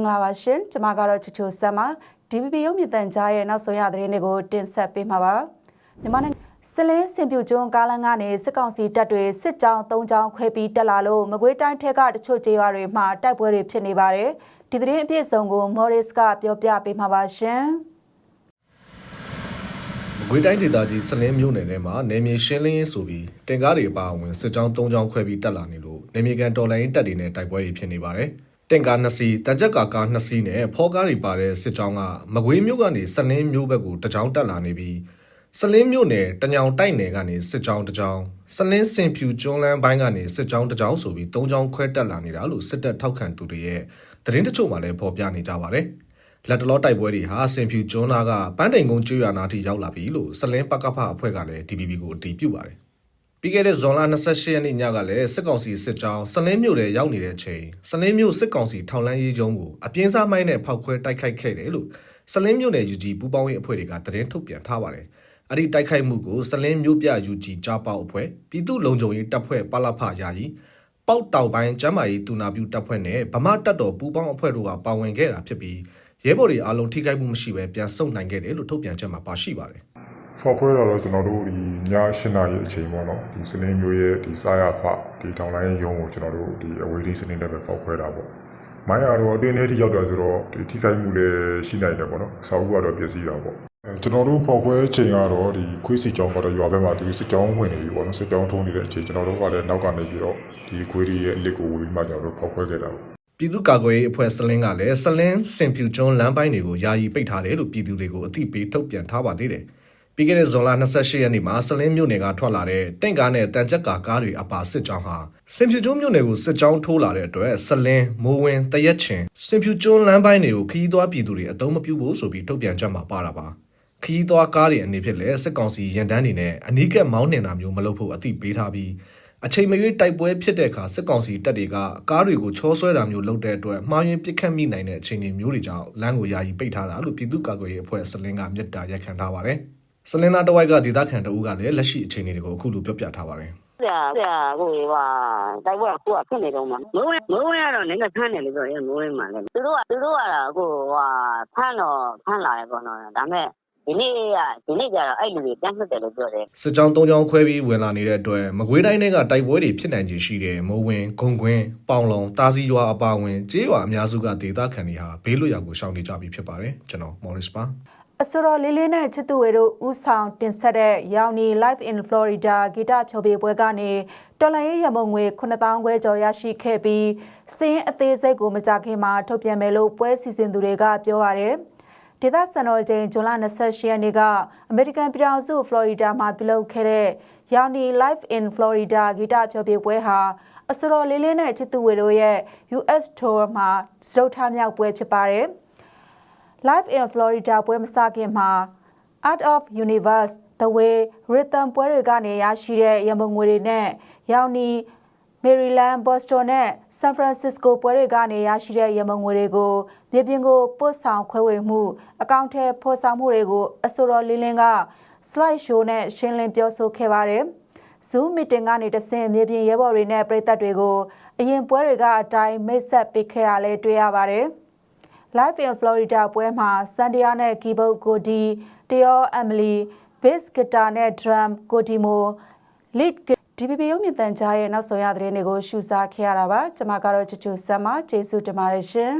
င်္ဂလာပါရှင်ကျွန်မကတော့ချချိုဆမ်ပါ DVB ရုပ်မြင့်တန်ကြားရဲ့နောက်ဆုံးရသတင်းတွေကိုတင်ဆက်ပေးမှာပါမြန်မာနိုင်ငံစလင်းစင်ပြူကျွန်းကားလမ်းကနေစစ်ကောင်စီတပ်တွေစစ်ကြောင်း၃ကြောင်းခွဲပြီးတက်လာလို့မကွေးတိုင်းထက်ကတချို့ကျေးရွာတွေမှာတိုက်ပွဲတွေဖြစ်နေပါတယ်ဒီသတင်းအပြည့်အစုံကို Morris ကပြောပြပေးမှာပါရှင်မကွေးတိုင်းဒေသကြီးစလင်းမြို့နယ်ထဲမှာနေမြေရှင်းလင်းရေးဆိုပြီးတင်ကားတွေအပါအဝင်စစ်ကြောင်း၃ကြောင်းခွဲပြီးတက်လာနေလို့နေမြေကန်တော်လိုင်းတပ်တွေနဲ့တိုက်ပွဲတွေဖြစ်နေပါတယ်။ တင်ကား2စီးတန်ကြက်ကာကာ2စီးနဲ့ဖောကားတွေပါတဲ့စစ်ကြောင်းကမကွေးမြို့ကနေစလင်းမြို့ဘက်ကိုတကြောင်းတက်လာနေပြီးစလင်းမြို့နယ်တညောင်တိုက်နယ်ကနေစစ်ကြောင်းတစ်ကြောင်းစလင်းစင်ဖြူကျွန်းလန်းဘိုင်းကနေစစ်ကြောင်းတစ်ကြောင်းဆိုပြီး၃ကြောင်းခွဲတက်လာနေတာလို့စစ်တပ်ထောက်ခံသူတွေရဲ့သတင်းတချို့မှလည်းဖော်ပြနေကြပါတယ်။လက်တလောတိုက်ပွဲတွေဟာစင်ဖြူကျွန်းသားကပန်းတိန်ကုန်းကျွော်နာထိရောက်လာပြီလို့စလင်းပကဖအဖွဲ့ကလည်း DPP ကိုအတည်ပြုပါတယ်။ ပြီးခဲ့တဲ့ဇွန်လ28ရက်နေ့ညကလည်းစစ်ကောင်စီစစ်ကြောင်းစလင်းမြို့ထဲရောက်နေတဲ့ချိန်စလင်းမြို့စစ်ကောင်စီထောင်လန်းရေးကျုံးကိုအပြင်းစားမိုင်းနဲ့ဖောက်ခွဲတိုက်ခိုက်ခဲ့တယ်လို့စလင်းမြို့နယ် UG ပူးပေါင်းရေးအဖွဲ့တွေကသတင်းထုတ်ပြန်ထားပါတယ်။အဲ့ဒီတိုက်ခိုက်မှုကိုစလင်းမြို့ပြ UG ကြားပေါက်အဖွဲ့ပြည်သူ့လုံခြုံရေးတပ်ဖွဲ့ပလဖယာယီပေါက်တောင်ပိုင်းကျမ်းမာရေးတူနာပြုတပ်ဖွဲ့နဲ့ဗမာတပ်တော်ပူးပေါင်းအဖွဲ့တို့ကပါဝင်ခဲ့တာဖြစ်ပြီးရဲဘော်တွေအားလုံးထိခိုက်မှုမရှိဘဲပြန်ဆုတ်နိုင်ခဲ့တယ်လို့ထုတ်ပြန်ချက်မှာပါရှိပါတယ် ဖောက်ခွဲတော့တော့ကျွန်တော်တို့ဒီည8နာရီအချိန်ပေါ့နော်ဒီစနေမျိုးရဲ့ဒီစာရဖဒီတောင်လိုင်းရုံးကိုကျွန်တော်တို့ဒီအဝေးထိစနေနဲ့ပဲဖောက်ခွဲတာပေါ့မိုင်းရတော့အတင်းထဲထိရောက်တာဆိုတော့ဒီထိခိုက်မှုလည်းရှိနိုင်တယ်ပေါ့နော်အစာအုပ်ကတော့ပြည့်စည်တာပေါ့အဲကျွန်တော်တို့ဖောက်ခွဲချိန်ကတော့ဒီခွေးစီကြောင်းကတော့ရွာဘက်မှာဒီစစ်ကြောင်းဝင်နေပြီပေါ့နော်စစ်ကြောင်းထုံးနေတဲ့အချိန်ကျွန်တော်တို့ကလည်းနောက်ကနေပြီးတော့ဒီခွေးတွေရဲ့အလစ်ကိုဝင်ပြီးမှကျွန်တော်တို့ဖောက်ခွဲခဲ့တာပေါ့ပြည်သူ့ကာကွယ်ရေးအဖွဲ့စလင်းကလည်းစလင်းစင်ဖြူကျွန်းလမ်းပိုင်းတွေကိုယာယီပိတ်ထားတယ်လို့ပြည်သူတွေကိုအသိပေးထုတ်ပြန်ထားပါသေးတယ်။ ပြီးခဲ့တဲ့ဇွန်လ28ရက်နေ့မှာစလင်းမြို့နယ်ကထွက်လာတဲ့တင့်ကားနဲ့တန်ချက်ကာကားတွေအပါစစ်ကြောင်းဟာစင်ဖြူကျွန်းမြို့နယ်ကိုစစ်ကြောင်းထိုးလာတဲ့အတွက်စလင်းမိုးဝင်းတရက်ချင်စင်ဖြူကျွန်းလမ်းပိုင်းတွေကိုခရီးသွားပြည်သူတွေအသုံးမပြုဖို့ဆိုပြီးထုတ်ပြန်ချက်မှာပါတာပါ။ခရီးသွားကားတွေအနေဖြင့်လည်းစစ်ကောင်စီရန်တန်းတွေနဲ့အနီးကပ်မောင်းနှင်တာမျိုးမလုပ်ဖို့အသိပေးထားပြီးအချိန်မရွေးတိုက်ပွဲဖြစ်တဲ့အခါစစ်ကောင်စီတပ်တွေကကားတွေကိုချောဆွဲတာမျိုးလုပ်တဲ့အတွက်မှားယွင်းပစ်ခတ်မိနိုင်တဲ့အခြေအနေမျိုးတွေကြောင့်လမ်းကိုယာယီပိတ်ထားတာလို့ပြည်သူ့ကာကွယ်ရေးအဖွဲ့စလင်းကမြစ်တာရက်ခံထားပါတယ်။ စလင်းနာတဝိုက်ကဒေသခံတအူးကလည်းလက်ရှိအခြေအနေတွေကိုအခုလိုပြောပြထားပါတယ်ဆရာဆရာကိုဟိုဟာတိုက်ပွဲကကိုကဖြစ်နေတော့မှာမိုးဝင်းမိုးဝင်းကတော့နည်းနည်းဖမ်းတယ်လို့ပြောရဲမိုးဝင်းမှာလည်းသူတို့ကသူတို့ကတော့အခုဟိုဟာဖမ်းတော့ဖမ်းလာရပေါ့နော်ဒါပေမဲ့ဒီနေ့ကဒီနေ့ကျတော့အဲ့လူတွေတန်းမှတ်တယ်လို့ပြောတယ်။စစ်ကြောင်း၃ကြောင်းခွဲပြီးဝင်လာနေတဲ့အတွက်မကွေးတိုင်းတွေကတိုက်ပွဲတွေဖြစ်နိုင်ခြေရှိတဲ့မိုးဝင်း၊ဂုံကွင်း၊ပေါင်လုံ၊တာစီရွာအပါအဝင်ကျေးရွာအများစုကဒေသခံတွေဟာဘေးလွတ်ရာကိုရှောင်နေကြပြီဖြစ်ပါတယ်။ကျွန်တော် Morris ပါ။ အဆိုတော်လေးလေးနဲ့ချစ်သူဝေတို့ဥဆောင်တင်ဆက်တဲ့ရောင်နီ Live in Florida ဂီတဖျော်ဖြေပွဲကနေတော်လန်ရေးရမုံငွေ9000ခွဲကျော်ရရှိခဲ့ပြီးစင်းအသေးစိတ်ကိုမကြခင်မှာထုတ်ပြန်မယ်လို့ပွဲစီစဉ်သူတွေကပြောပါတယ်ဒေသစံတော်ချိန်ဇွန်လ28ရက်နေ့ကအမေရိကန်ပြည်ထောင်စုဖလော်ရီဒါမှာပြုလုပ်ခဲ့တဲ့ရောင်နီ Live in Florida ဂီတဖျော်ဖြေပွဲဟာအဆိုတော်လေးလေးနဲ့ချစ်သူဝေတို့ရဲ့ US Tour မှာစတုထမြောက်ပွဲဖြစ်ပါတယ်။ Live in Florida ပွဲမစခင်မှာ Art of Universe The Way Rhythm ပွဲတွေကနေရရှိတဲ့ရမုံငွေတွေနဲ့ရောင်နီ Maryland, Boston နဲ့ San Francisco ပွဲတွေကနေရရှိတဲ့ရမုံငွေတွေကိုမြေပြင်ကိုပို့ဆောင်ခွဲဝေမှုအကောင့်ထဲဖော်ဆောင်မှုတွေကိုအဆိုတော်လင်းလင်းက slide show နဲ့ရှင်းလင်းပြောဆိုခဲ့ပါတယ်။ Zoom meeting ကနေတဆင့်မြေပြင်ရဲဘော်တွေနဲ့ပြည်သက်တွေကိုအရင်ပွဲတွေကအတိုင်းမိတ်ဆက်ပေးခဲ့တာလည်းတွေ့ရပါတယ်။ Live in Florida ပွဲမှာစန်ဒီယာနဲ့ကီဘုတ်ကိုဒီတယောအမီလီ bass guitar နဲ့ drum ကိုဒီမို lead DPP ရုပ်မြင့်တန်ကြားရဲ့နောက်ဆုံးရသတင်းတွေကိုရှုစားခဲ့ရတာပါကျွန်မကတော့ချူချူဆမ်မကျေးဇူးတင်ပါတယ်ရှင်